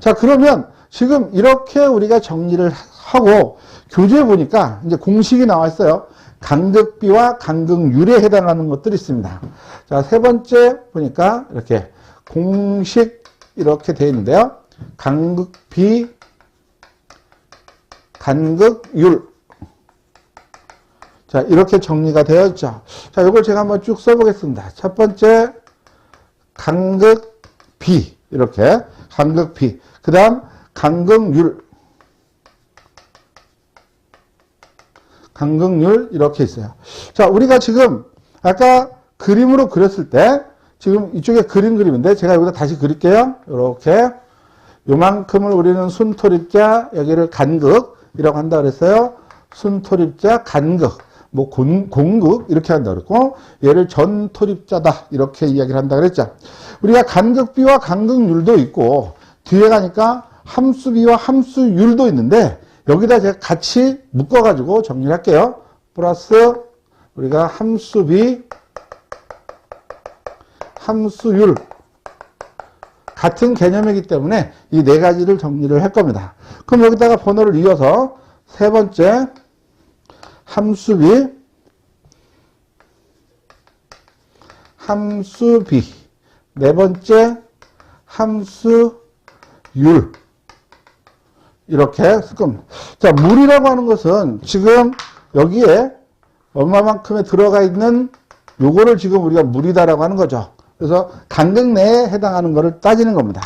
자, 그러면 지금 이렇게 우리가 정리를 하고 교재에 보니까 이제 공식이 나와 있어요. 간극비와 간극률에 해당하는 것들이 있습니다. 자, 세 번째 보니까 이렇게 공식 이렇게 되어 있는데요. 간극비, 간극율. 자, 이렇게 정리가 되어 있죠. 자, 이걸 제가 한번 쭉 써보겠습니다. 첫 번째, 간극비. 이렇게. 간극비. 그 다음, 간극률. 간극률. 이렇게 있어요. 자, 우리가 지금, 아까 그림으로 그렸을 때, 지금 이쪽에 그림 그림인데, 제가 여기다 다시 그릴게요. 이렇게. 요만큼을 우리는 순토립자, 여기를 간극이라고 한다 그랬어요. 순토립자, 간극. 뭐 공, 공극 이렇게 한다 그랬고 얘를 전토립자다 이렇게 이야기를 한다 그랬죠. 우리가 간극비와 간극률도 있고 뒤에 가니까 함수비와 함수율도 있는데 여기다 제가 같이 묶어 가지고 정리를 할게요. 플러스 우리가 함수비 함수율 같은 개념이기 때문에 이 네 가지를 정리를 할 겁니다. 그럼 여기다가 번호를 이어서 세 번째 함수비, 함수비, 네 번째 함수율 이렇게 쓸 겁니다. 자, 물이라고 하는 것은 지금 여기에 얼마만큼에 들어가 있는 요거를 지금 우리가 물이다라고 하는 거죠. 그래서 간극 내에 해당하는 것을 따지는 겁니다.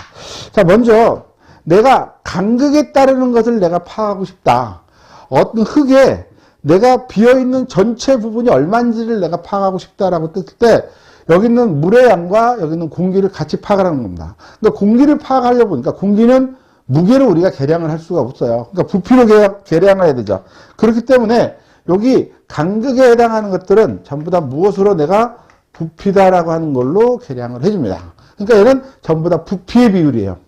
자, 먼저 내가 간극에 따르는 것을 내가 파악하고 싶다. 어떤 흙에 내가 비어있는 전체 부분이 얼마인지를 내가 파악하고 싶다라고 뜻할 때 여기 있는 물의 양과 여기 있는 공기를 같이 파악하는 겁니다. 그러니까 공기를 파악하려고 보니까 공기는 무게로 우리가 계량을 할 수가 없어요. 그러니까 부피로 계량을 해야 되죠. 그렇기 때문에 여기 간극에 해당하는 것들은 전부 다 무엇으로 내가 부피다라고 하는 걸로 계량을 해줍니다. 그러니까 얘는 전부 다 부피의 비율이에요.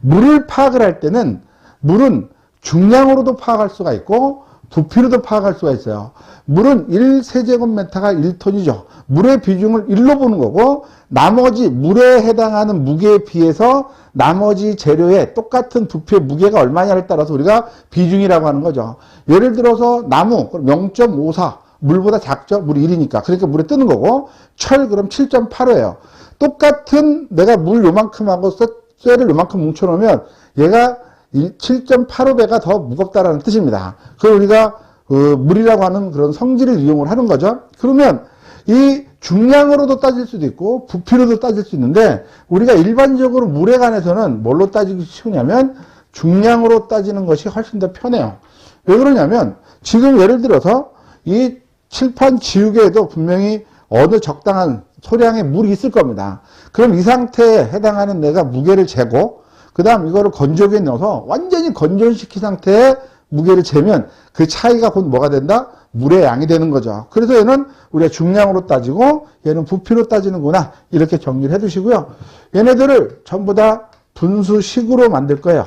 물을 파악을 할 때는 물은 중량으로도 파악할 수가 있고 부피로도 파악할 수가 있어요. 물은 1세제곱미터가 1톤이죠. 물의 비중을 1로 보는 거고 나머지 물에 해당하는 무게에 비해서 나머지 재료의 똑같은 부피의 무게가 얼마냐를 따라서 우리가 비중이라고 하는 거죠. 예를 들어서 나무 0.54 물보다 작죠. 물이 1이니까. 그러니까 물에 뜨는 거고 철 그럼 7.85예요. 똑같은 내가 물 요만큼하고 쇠를 요만큼 뭉쳐놓으면 얘가 7.85배가 더 무겁다라는 뜻입니다. 그걸 우리가 그 물이라고 하는 그런 성질을 이용을 하는 거죠. 그러면 이 중량으로도 따질 수도 있고 부피로도 따질 수 있는데 우리가 일반적으로 물에 관해서는 뭘로 따지기 쉬우냐면 중량으로 따지는 것이 훨씬 더 편해요. 왜 그러냐면 지금 예를 들어서 이 칠판 지우개에도 분명히 어느 적당한 소량의 물이 있을 겁니다. 그럼 이 상태에 해당하는 내가 무게를 재고 그 다음 이거를 건조기에 넣어서 완전히 건조시킨 상태에 무게를 재면 그 차이가 곧 뭐가 된다? 물의 양이 되는 거죠. 그래서 얘는 우리가 중량으로 따지고 얘는 부피로 따지는구나. 이렇게 정리를 해 두시고요. 얘네들을 전부 다 분수식으로 만들 거예요.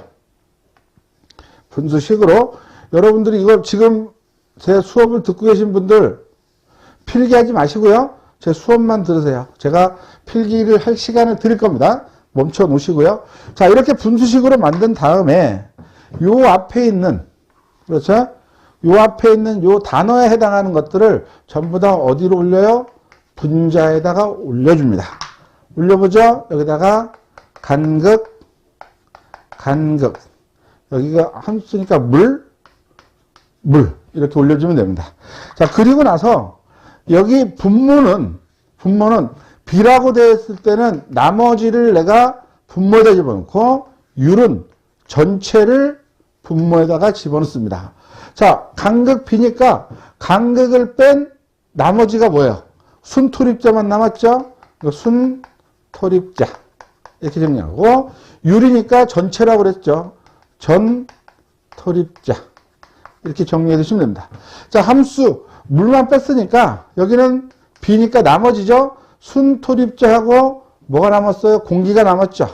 분수식으로. 여러분들이 이걸 지금 제 수업을 듣고 계신 분들 필기하지 마시고요. 제 수업만 들으세요. 제가 필기를 할 시간을 드릴 겁니다. 멈춰 놓으시고요. 자, 이렇게 분수식으로 만든 다음에 요 앞에 있는 그렇죠? 요 앞에 있는 요 단어에 해당하는 것들을 전부 다 어디로 올려요? 분자에다가 올려줍니다. 올려보죠. 여기다가 간극, 간극. 여기가 함수니까 물, 물. 이렇게 올려주면 됩니다. 자, 그리고 나서 여기 분모는, 분모는 B라고 되어 있을 때는 나머지를 내가 분모에다 집어넣고 율은 전체를 분모에다가 집어넣습니다. 자, 간극 B니까 간극을 뺀 나머지가 뭐예요? 순토립자만 남았죠? 순토립자. 이렇게 정리하고 율이니까 전체라고 그랬죠? 전토립자. 이렇게 정리해 주시면 됩니다. 자, 함수 물만 뺐으니까 여기는 B니까 나머지죠? 순토립자하고 뭐가 남았어요? 공기가 남았죠.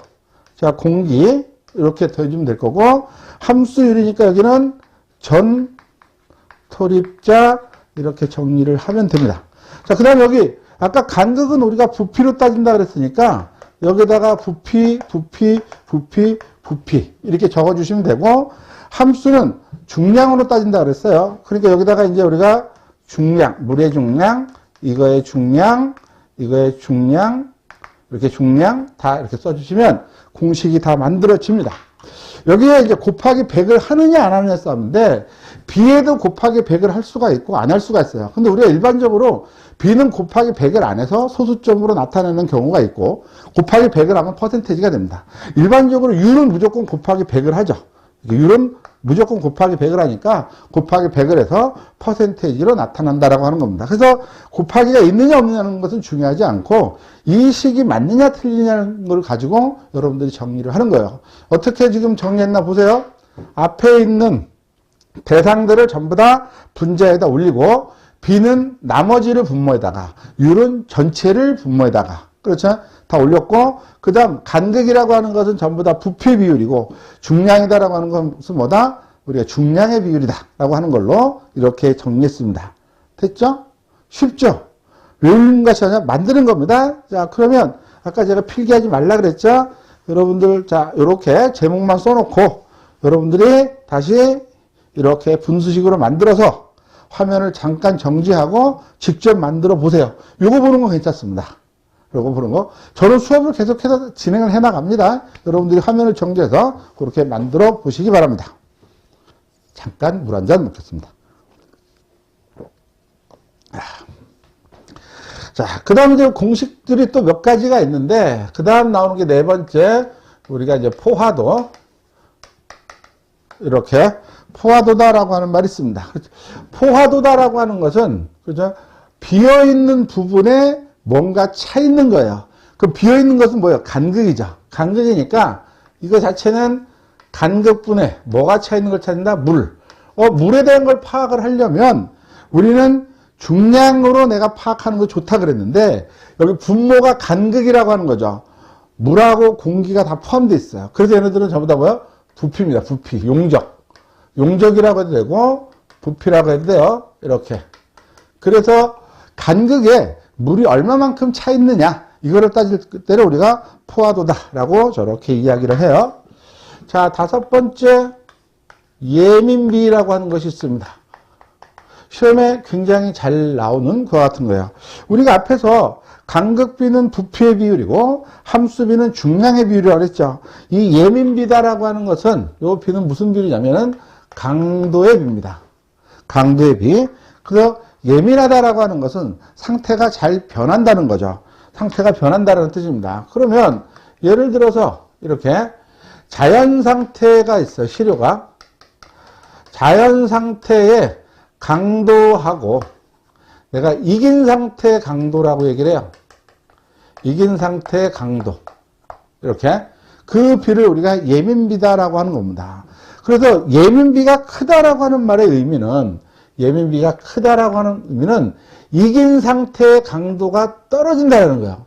자, 공기 이렇게 더해주면 될 거고 함수율이니까 여기는 전 토립자 이렇게 정리를 하면 됩니다. 자, 그 다음 여기 아까 간극은 우리가 부피로 따진다 그랬으니까 여기다가 부피, 부피, 부피, 부피 이렇게 적어주시면 되고 함수는 중량으로 따진다 그랬어요. 그러니까 여기다가 이제 우리가 중량, 물의 중량, 이거의 중량, 이거의 중량, 이렇게 중량 다 이렇게 써주시면 공식이 다 만들어집니다. 여기에 이제 곱하기 100을 하느냐 안 하느냐 싸움인데 B에도 곱하기 100을 할 수가 있고 안 할 수가 있어요. 근데 우리가 일반적으로 B는 곱하기 100을 안 해서 소수점으로 나타내는 경우가 있고 곱하기 100을 하면 퍼센테이지가 됩니다. 일반적으로 U는 무조건 곱하기 100을 하죠. U는 무조건 곱하기 100을 하니까 곱하기 100을 해서 퍼센테이지로 나타난다라고 하는 겁니다. 그래서 곱하기가 있느냐 없느냐는 것은 중요하지 않고 이 식이 맞느냐 틀리냐는 걸 가지고 여러분들이 정리를 하는 거예요. 어떻게 지금 정리했나 보세요. 앞에 있는 대상들을 전부 다 분자에다 올리고 B는 나머지를 분모에다가 U는 전체를 분모에다가 그렇죠? 다 올렸고 그 다음 간극이라고 하는 것은 전부 다 부피 비율이고 중량이다라고 하는 것은 뭐다? 우리가 중량의 비율이다 라고 하는 걸로 이렇게 정리했습니다. 됐죠? 쉽죠? 외우는 것이 아니라 만드는 겁니다. 자 그러면 아까 제가 필기하지 말라 그랬죠? 여러분들 자 이렇게 제목만 써놓고 여러분들이 다시 이렇게 분수식으로 만들어서 화면을 잠깐 정지하고 직접 만들어 보세요. 이거 보는 건 괜찮습니다. 이거 보는 거. 저는 수업을 계속해서 진행을 해 나갑니다. 여러분들이 화면을 정지해서 그렇게 만들어 보시기 바랍니다. 잠깐 물 한 잔 먹겠습니다. 아. 자, 그 다음 이제 공식들이 또 몇 가지가 있는데, 그 다음 나오는 게 네 번째, 우리가 이제 포화도. 이렇게 포화도다라고 하는 말이 있습니다. 그렇죠? 포화도다라고 하는 것은 그죠? 비어 있는 부분에 뭔가 차 있는 거예요. 그 비어 있는 것은 뭐예요? 간극이죠. 간극이니까 이거 자체는 간극분에 뭐가 차 있는 걸 찾는다? 물. 어, 물에 대한 걸 파악을 하려면 우리는 중량으로 내가 파악하는 거 좋다 그랬는데 여기 분모가 간극이라고 하는 거죠. 물하고 공기가 다 포함되어 있어요. 그래서 얘네들은 전부 다 뭐예요? 부피입니다. 부피. 용적. 용적이라고 해도 되고 부피라고 해도 돼요. 이렇게. 그래서 간극에 물이 얼마만큼 차 있느냐 이거를 따질 때를 우리가 포화도다라고 저렇게 이야기를 해요. 자 다섯 번째 예민비라고 하는 것이 있습니다. 시험에 굉장히 잘 나오는 그와 같은 거예요. 우리가 앞에서 간극비는 부피의 비율이고 함수비는 중량의 비율이라고 그랬죠. 이 예민비다라고 하는 것은 이 비는 무슨 비율이냐면은 강도의 비입니다. 강도의 비. 그래서 예민하다라고 하는 것은 상태가 잘 변한다는 거죠. 상태가 변한다는 뜻입니다. 그러면 예를 들어서 이렇게 자연 상태가 있어요. 시료가. 자연 상태의 강도하고 내가 이긴 상태의 강도라고 얘기를 해요. 이긴 상태의 강도. 이렇게. 그 비를 우리가 예민비다라고 하는 겁니다. 그래서 예민비가 크다라고 하는 말의 의미는 예민비가 크다라고 하는 의미는 이긴 상태의 강도가 떨어진다는 거예요.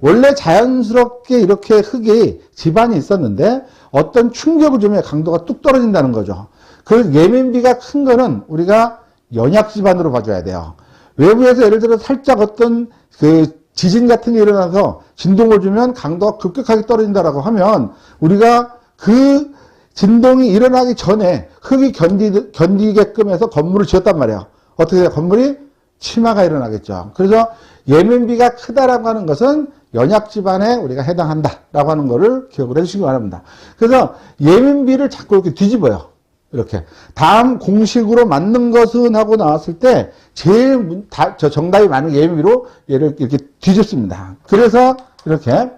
원래 자연스럽게 이렇게 흙이 지반이 있었는데 어떤 충격을 주면 강도가 뚝 떨어진다는 거죠. 그 예민비가 큰 거는 우리가 연약 지반으로 봐줘야 돼요. 외부에서 예를 들어 살짝 어떤 그 지진 같은 게 일어나서 진동을 주면 강도가 급격하게 떨어진다라고 하면 우리가 그 진동이 일어나기 전에 흙이 견디, 견디게끔 해서 건물을 지었단 말이에요. 어떻게 해요? 건물이 침하가 일어나겠죠. 그래서 예민비가 크다라고 하는 것은 연약 집안에 우리가 해당한다라고 하는 것을 기억을 해주시기 바랍니다. 그래서 예민비를 자꾸 이렇게 뒤집어요. 이렇게. 다음 공식으로 맞는 것은 하고 나왔을 때 제일 문- 다- 저 정답이 많은 예민비로 얘를 이렇게 뒤집습니다. 그래서 이렇게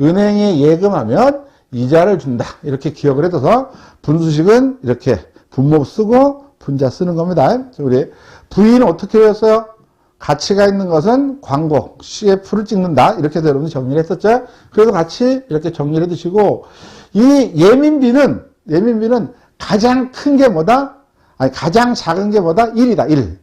은행에 예금하면 이자를 준다. 이렇게 기억을 해둬서 분수식은 이렇게 분모 쓰고 분자 쓰는 겁니다. 우리 부인은 어떻게 외웠어요? 가치가 있는 것은 광고, CF를 찍는다. 이렇게 해서 여러분이 정리를 했었죠? 그래서 같이 이렇게 정리를 해 두시고, 이 예민비는, 예민비는 가장 큰 게 뭐다? 아니, 가장 작은 게 뭐다? 1이다, 1.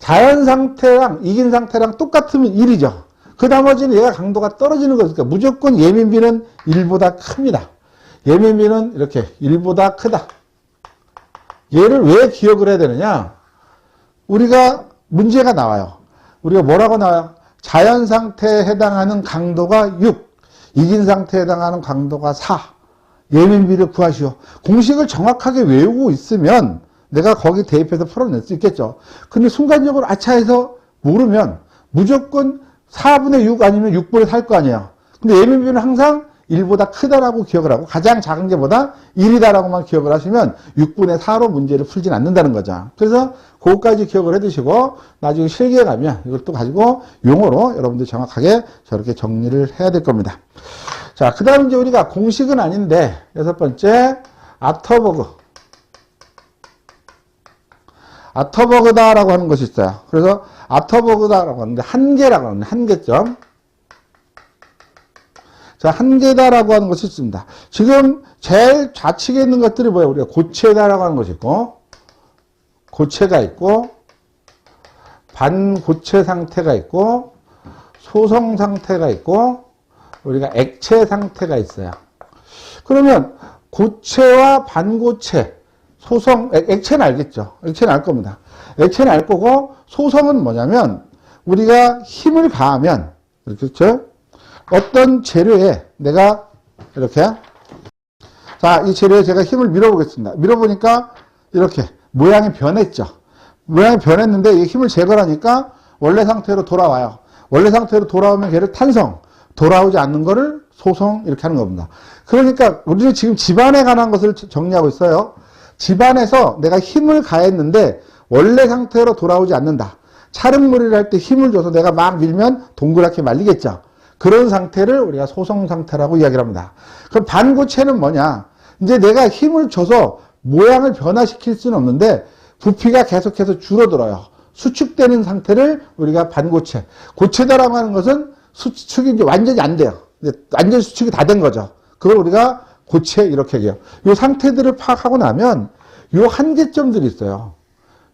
자연 상태랑 이긴 상태랑 똑같으면 1이죠. 그 나머지는 얘가 강도가 떨어지는 거니까 무조건 예민비는 1보다 큽니다. 예민비는 이렇게 1보다 크다. 얘를 왜 기억을 해야 되느냐? 우리가 문제가 나와요. 우리가 뭐라고 나와요? 자연 상태에 해당하는 강도가 6, 이긴 상태에 해당하는 강도가 4. 예민비를 구하시오. 공식을 정확하게 외우고 있으면 내가 거기 대입해서 풀어낼 수 있겠죠. 근데 순간적으로 아차해서 모르면 무조건 4분의 6 아니면 6분의 4일 거 아니에요. 근데 예민비는 항상 1보다 크다라고 기억을 하고 가장 작은 게보다 1이다라고만 기억을 하시면 6분의 4로 문제를 풀진 않는다는 거죠. 그래서 그것까지 기억을 해두시고 나중에 실기에 가면 이것도 가지고 용어로 여러분들 정확하게 저렇게 정리를 해야 될 겁니다. 자, 그 다음 이제 우리가 공식은 아닌데 여섯 번째 아터버그 아터버그다라고 하는 것이 있어요. 그래서 아터버그다라고 하는데 한계라고 하는데 한계점 자, 한계다라고 하는 것이 있습니다. 지금 제일 좌측에 있는 것들이 뭐예요? 우리가 고체다라고 하는 것이 있고, 고체가 있고, 반고체 상태가 있고, 소성 상태가 있고, 우리가 액체 상태가 있어요. 그러면 고체와 반고체, 소성, 액- 액체는 알겠죠? 액체는 알 겁니다. 액체는 알 거고, 소성은 뭐냐면, 우리가 힘을 가하면, 그렇죠? 어떤 재료에 내가 이렇게 자, 이 재료에 제가 힘을 밀어보겠습니다. 밀어보니까 이렇게 모양이 변했죠. 모양이 변했는데 이 힘을 제거하니까 원래 상태로 돌아와요. 원래 상태로 돌아오면 걔를 탄성, 돌아오지 않는 거를 소성 이렇게 하는 겁니다. 그러니까 우리는 지금 집안에 관한 것을 정리하고 있어요. 집안에서 내가 힘을 가했는데 원래 상태로 돌아오지 않는다. 차른물이를 할 때 힘을 줘서 내가 막 밀면 동그랗게 말리겠죠. 그런 상태를 우리가 소성 상태라고 이야기를 합니다. 그럼 반고체는 뭐냐? 이제 내가 힘을 줘서 모양을 변화시킬 수는 없는데 부피가 계속해서 줄어들어요. 수축되는 상태를 우리가 반고체. 고체다라고 하는 것은 수축이 이제 완전히 안 돼요. 이제 완전 수축이 다 된 거죠. 그걸 우리가 고체 이렇게 얘기해요. 이 상태들을 파악하고 나면 이 한계점들이 있어요.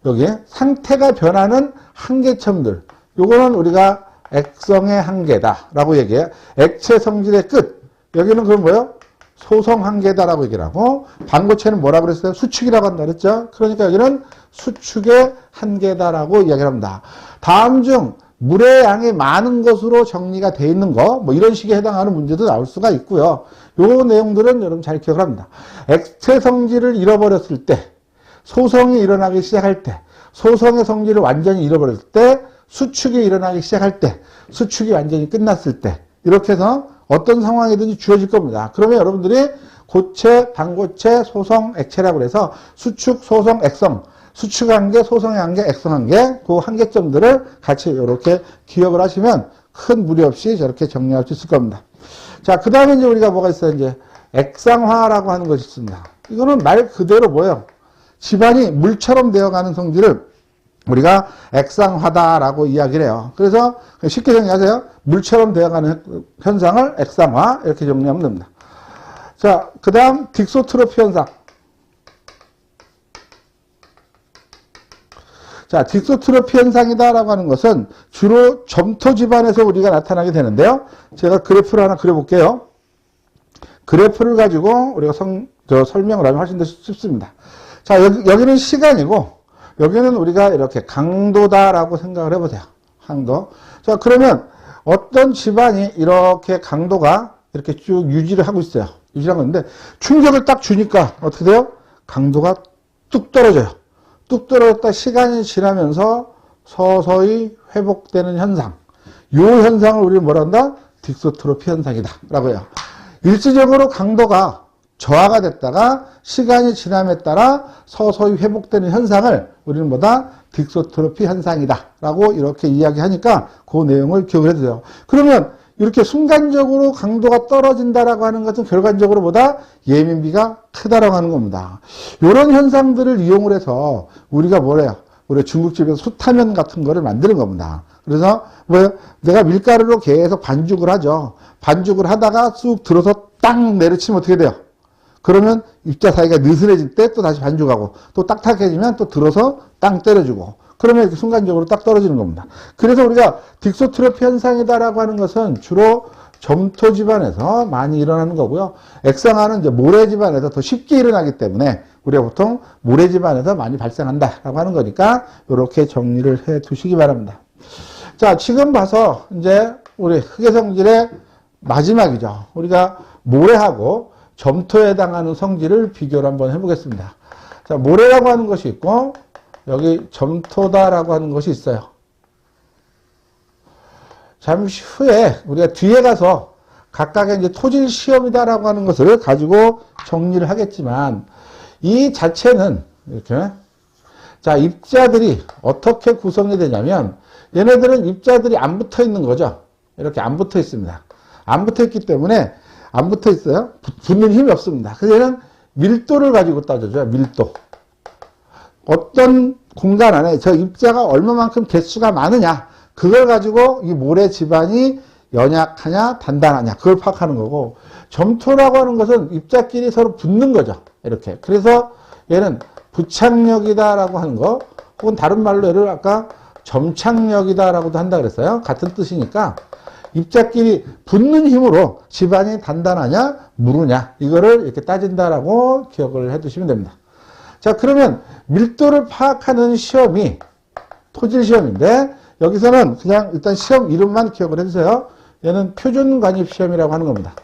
여기 상태가 변하는 한계점들. 요거는 우리가 액성의 한계다라고 얘기해요. 액체 성질의 끝. 여기는 그럼 뭐예요? 소성 한계다라고 얘기를 하고 반고체는 뭐라고 그랬어요? 수축이라고 한다 그랬죠? 그러니까 여기는 수축의 한계다라고 이야기를 합니다. 다음 중 물의 양이 많은 것으로 정리가 돼 있는 거, 뭐 이런 식에 해당하는 문제도 나올 수가 있고요. 요 내용들은 여러분 잘 기억을 합니다. 액체 성질을 잃어버렸을 때, 소성이 일어나기 시작할 때, 소성의 성질을 완전히 잃어버렸을 때, 수축이 일어나기 시작할 때, 수축이 완전히 끝났을 때, 이렇게 해서 어떤 상황이든지 주어질 겁니다. 그러면 여러분들이 고체, 반고체, 소성, 액체라고 해서 수축, 소성, 액성, 수축 한계, 소성의 한계, 액성 한계, 그 한계점들을 같이 이렇게 기억을 하시면 큰 무리 없이 저렇게 정리할 수 있을 겁니다. 자, 그 다음에 이제 우리가 뭐가 있어요? 이제 액상화라고 하는 것이 있습니다. 이거는 말 그대로 뭐예요? 집안이 물처럼 되어가는 성질을 우리가 액상화다라고 이야기를 해요. 그래서 쉽게 정리하세요. 물처럼 되어가는 현상을 액상화 이렇게 정리하면 됩니다. 자, 그 다음 딕소트로피 현상. 자, 딕소트로피 현상이다라고 하는 것은 주로 점토 집안에서 우리가 나타나게 되는데요. 제가 그래프를 하나 그려볼게요. 그래프를 가지고 우리가 성, 저 설명을 하면 훨씬 더 쉽습니다. 자, 여기, 여기 는 시간이고, 여기는 우리가 이렇게 강도다라고 생각을 해보세요. 강도. 자, 그러면 어떤 집안이 이렇게 강도가 이렇게 쭉 유지를 하고 있어요. 유지하고 있는데, 충격을 딱 주니까 어떻게 돼요? 강도가 뚝 떨어져요. 뚝 떨어졌다 시간이 지나면서 서서히 회복되는 현상. 이 현상을 우리는 뭐라 한다? 딕소트로피 현상이다. 라고 해요. 일시적으로 강도가 저하가 됐다가 시간이 지남에 따라 서서히 회복되는 현상을 우리는 뭐다? 딕소트로피 현상이다. 라고 이렇게 이야기하니까 그 내용을 기억을 해주세요. 그러면 이렇게 순간적으로 강도가 떨어진다라고 하는 것은 결과적으로 보다 예민비가 크다라고 하는 겁니다. 이런 현상들을 이용을 해서 우리가 뭐래요? 우리 중국집에서 숯타면 같은 거를 만드는 겁니다. 그래서 뭐예요? 내가 밀가루로 계속 반죽을 하죠. 반죽을 하다가 쑥 들어서 땅 내려치면 어떻게 돼요? 그러면 입자 사이가 느슨해질 때 또 다시 반죽하고 또 딱딱해지면 또 들어서 땅 때려주고 그러면 순간적으로 딱 떨어지는 겁니다. 그래서 우리가 딕소트로피 현상이다라고 하는 것은 주로 점토 집안에서 많이 일어나는 거고요. 액상화는 이제 모래 집안에서 더 쉽게 일어나기 때문에 우리가 보통 모래 집안에서 많이 발생한다라고 하는 거니까 이렇게 정리를 해 두시기 바랍니다. 자, 지금 봐서 이제 우리 흑의 성질의 마지막이죠. 우리가 모래하고 점토에 해당하는 성질을 비교를 한번 해보겠습니다. 자, 모래라고 하는 것이 있고, 여기 점토다라고 하는 것이 있어요. 잠시 후에 우리가 뒤에 가서 각각의 이제 토질 시험이다라고 하는 것을 가지고 정리를 하겠지만, 이 자체는 이렇게 자 입자들이 어떻게 구성이 되냐면 얘네들은 입자들이 안 붙어 있는 거죠. 이렇게 안 붙어 있습니다. 안 붙어 있기 때문에 안 붙어 있어요. 붙- 붙는 힘이 없습니다. 그래서 얘는 밀도를 가지고 따져줘요. 밀도. 어떤 공간 안에 저 입자가 얼마만큼 개수가 많으냐 그걸 가지고 이 모래 집안이 연약하냐 단단하냐 그걸 파악하는 거고 점토라고 하는 것은 입자끼리 서로 붙는 거죠 이렇게. 그래서 얘는 부착력이다 라고 하는 거 혹은 다른 말로 얘를 아까 점착력이다 라고도 한다 그랬어요. 같은 뜻이니까 입자끼리 붙는 힘으로 집안이 단단하냐 무르냐 이거를 이렇게 따진다라고 기억을 해 두시면 됩니다 자, 그러면 밀도를 파악하는 시험이 토질 시험인데 여기서는 그냥 일단 시험 이름만 기억을 해주세요. 얘는 표준 관입 시험이라고 하는 겁니다.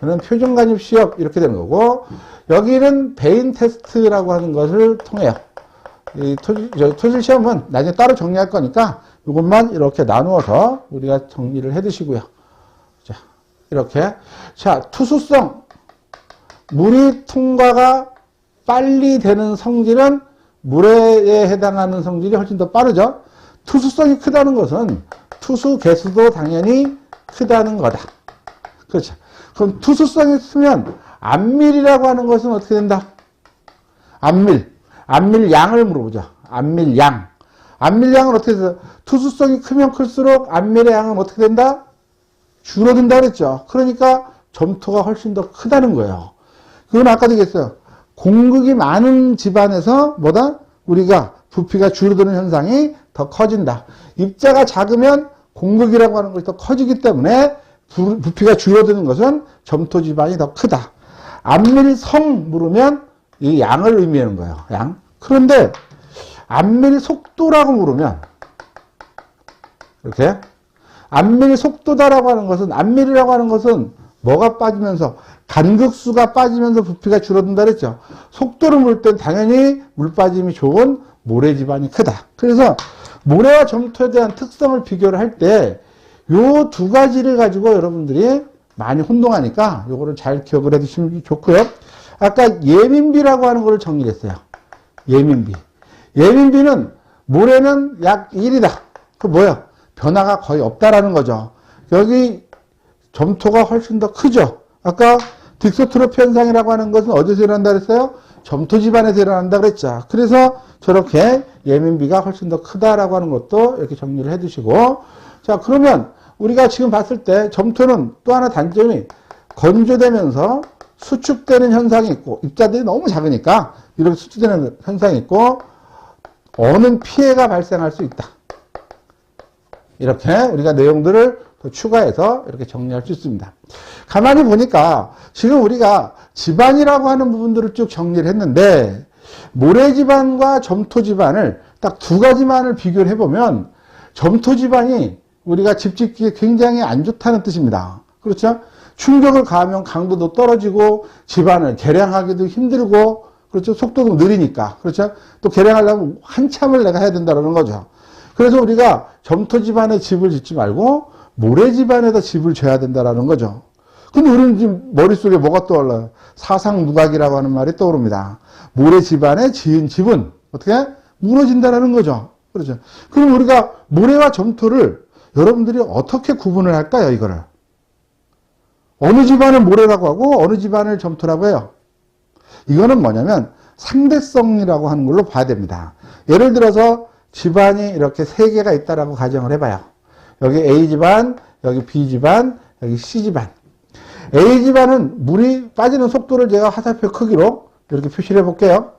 얘는 표준 관입 시험 이렇게 되는 거고 여기는 베인 테스트라고 하는 것을 통해요. 이 토질, 저 토질 시험은 나중에 따로 정리할 거니까 이것만 이렇게 나누어서 우리가 정리를 해 두시고요. 자, 이렇게. 자, 투수성. 물이 통과가 빨리 되는 성질은 물에 해당하는 성질이 훨씬 더 빠르죠. 투수성이 크다는 것은 투수 개수도 당연히 크다는 거다. 그렇죠. 그럼 투수성이 크면 안밀이라고 하는 것은 어떻게 된다? 안밀. 안밀 양을 물어보죠. 안밀 양. 안밀 양은 어떻게 돼요? 투수성이 크면 클수록 안밀의 양은 어떻게 된다? 줄어든다 그랬죠. 그러니까 점토가 훨씬 더 크다는 거예요. 그건 아까도 얘기했어요. 공극이 많은 집안에서 뭐다? 우리가 부피가 줄어드는 현상이 더 커진다. 입자가 작으면 공극이라고 하는 것이 더 커지기 때문에 부, 부피가 줄어드는 것은 점토 집안이 더 크다. 안밀성 물으면 이 양을 의미하는 거예요. 양. 그런데 안밀 속도라고 물으면 이렇게 안밀 속도다라고 하는 것은 안밀이라고 하는 것은 뭐가 빠지면서 간극수가 빠지면서 부피가 줄어든다 그랬죠. 속도를 물 땐 당연히 물 빠짐이 좋은 모래 집안이 크다. 그래서 모래와 점토에 대한 특성을 비교를 할 때 요 두 가지를 가지고 여러분들이 많이 혼동하니까 요거를 잘 기억을 해 두시면 좋고요. 아까 예민비라고 하는 걸 정리를 했어요. 예민비. 예민비는 모래는 약 1이다. 그 뭐야? 변화가 거의 없다라는 거죠. 여기 점토가 훨씬 더 크죠. 아까 딕소트로피 현상이라고 하는 것은 어디서 일어난다 그랬어요? 점토 집안에서 일어난다 그랬죠. 그래서 저렇게 예민비가 훨씬 더 크다라고 하는 것도 이렇게 정리를 해 두시고 자 그러면 우리가 지금 봤을 때 점토는 또 하나 단점이 건조되면서 수축되는 현상이 있고 입자들이 너무 작으니까 이렇게 수축되는 현상이 있고 어는 피해가 발생할 수 있다. 이렇게 우리가 내용들을 더 추가해서 이렇게 정리할 수 있습니다. 가만히 보니까 지금 우리가 집안이라고 하는 부분들을 쭉 정리를 했는데 모래 집안과 점토 집안을 딱 두 가지만을 비교를 해보면 점토 집안이 우리가 집 짓기에 굉장히 안 좋다는 뜻입니다. 그렇죠? 충격을 가하면 강도도 떨어지고 집안을 개량하기도 힘들고 그렇죠? 속도도 느리니까 그렇죠? 또 개량하려면 한참을 내가 해야 된다는 거죠. 그래서 우리가 점토 집안에 집을 짓지 말고 모래 집안에다 집을 져야 된다라는 거죠. 근데 우리는 지금 머릿속에 뭐가 떠올라요? 사상 누각이라고 하는 말이 떠오릅니다. 모래 집안에 지은 집은 어떻게? 무너진다라는 거죠. 그렇죠. 그럼 우리가 모래와 점토를 여러분들이 어떻게 구분을 할까요, 이거를? 어느 집안을 모래라고 하고 어느 집안을 점토라고 해요? 이거는 뭐냐면 상대성이라고 하는 걸로 봐야 됩니다. 예를 들어서 집안이 이렇게 세 개가 있다라고 가정을 해봐요. 여기 A 집안, 여기 B 집안, 여기 C 집안. A 집안은 물이 빠지는 속도를 제가 화살표 크기로 이렇게 표시를 해볼게요.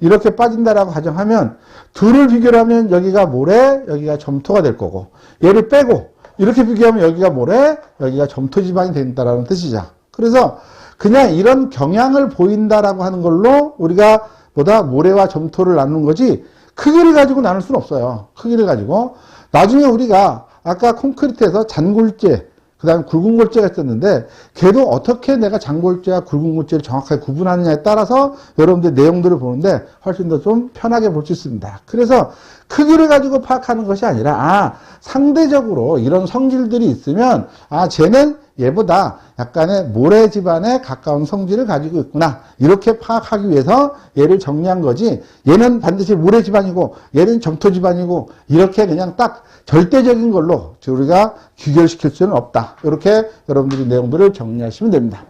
이렇게 빠진다라고 가정하면 둘을 비교를 하면 여기가 모래, 여기가 점토가 될 거고 얘를 빼고 이렇게 비교하면 여기가 모래, 여기가 점토 지방이 된다라는 뜻이죠. 그래서 그냥 이런 경향을 보인다라고 하는 걸로 우리가 보다 모래와 점토를 나누는 거지 크기를 가지고 나눌 수는 없어요. 크기를 가지고 나중에 우리가 아까 콘크리트에서 잔굴재 그 다음에 굵은 골재가 있었는데 걔도 어떻게 내가 장골재와 굵은 골재를 정확하게 구분하느냐에 따라서 여러분들 내용들을 보는데 훨씬 더 좀 편하게 볼 수 있습니다. 그래서 크기를 가지고 파악하는 것이 아니라 아 상대적으로 이런 성질들이 있으면 아 쟤는 얘보다 약간의 모래 집안에 가까운 성질을 가지고 있구나. 이렇게 파악하기 위해서 얘를 정리한 거지 얘는 반드시 모래 집안이고 얘는 점토 집안이고 이렇게 그냥 딱 절대적인 걸로 우리가 귀결시킬 수는 없다. 이렇게 여러분들이 내용들을 정리하시면 됩니다.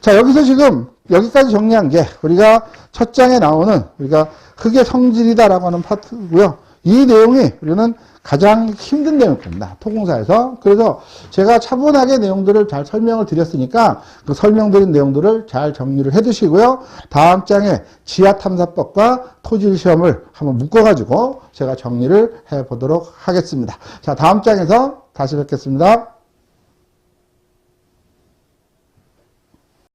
자 여기서 지금 여기까지 정리한 게 우리가 첫 장에 나오는 우리가 흙의 성질이다라고 하는 파트고요. 이 내용이 우리는 가장 힘든 내용일 겁니다. 토공사에서. 그래서 제가 차분하게 내용들을 잘 설명을 드렸으니까 그 설명드린 내용들을 잘 정리를 해 두시고요. 다음 장에 지하탐사법과 토질 시험을 한번 묶어가지고 제가 정리를 해 보도록 하겠습니다. 자, 다음 장에서 다시 뵙겠습니다.